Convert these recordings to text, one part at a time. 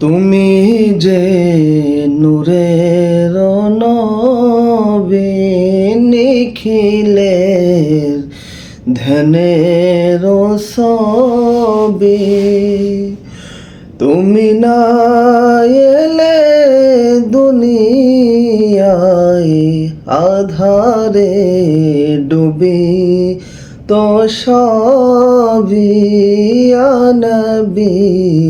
তুমি যে নূরের নবী নিখিলের ধ্যানের সবি তুমি না এলে দুনিয়ায় আধারে ডুবি তো সবই নবী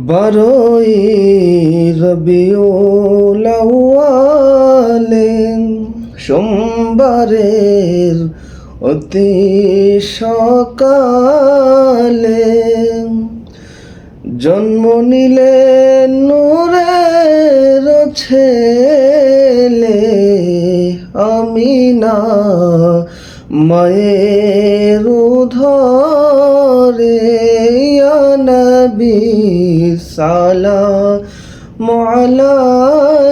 বারোই রবিউল সোমবারের অতি সকালে জন্ম নিলেন নূরের ছেলে আমিনা ময়েরু ধরে নবী সালা মালাইকা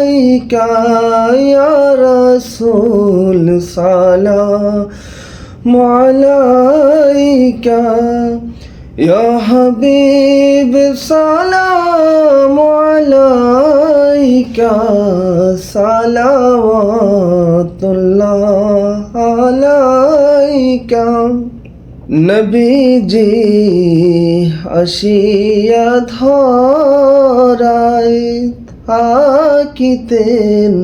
ইয়া রাসূল সালা মালাইকা ইয়া হাবিব সালাম আলাইকা সালাওয়াতুল্লাহ। কাম নবী জি हसिया ধরাই থাকিতেন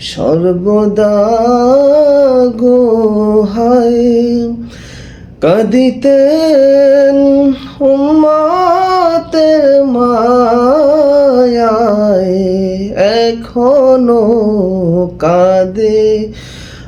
সর্বদা গোহায় কাঁদিতেন উম্মাতের মায়ায় এখনও কাঁদে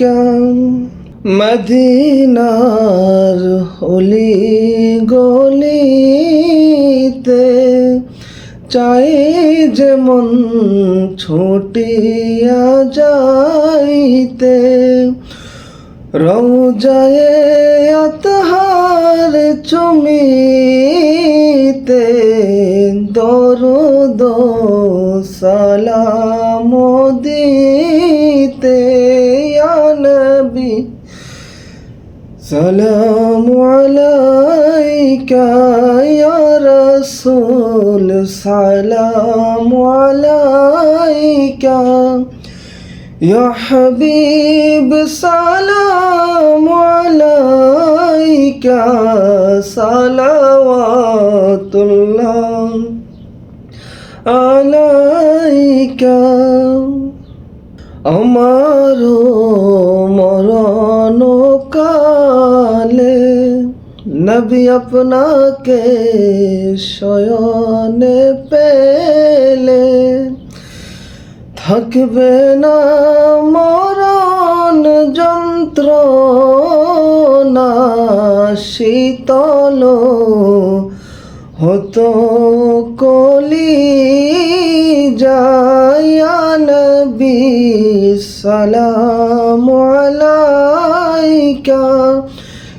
কাম মদিনার অলি গলিতে চাই যে মন ছুটিয়া যাইতে। রৌজায় আতহার চুমিতে দরুদ সালাম দিতে। সালাম আলাইকা ইয়া রাসূল সালাম আলাইকা يا حبيب سلام عليك صلوات الله عليك আমার মরণ কালে নবী আপনাকে শয়নে পেলে থাকবে না মরণ যন্ত্র না শীতল হতো কলি নবী সালাম আলাইকা।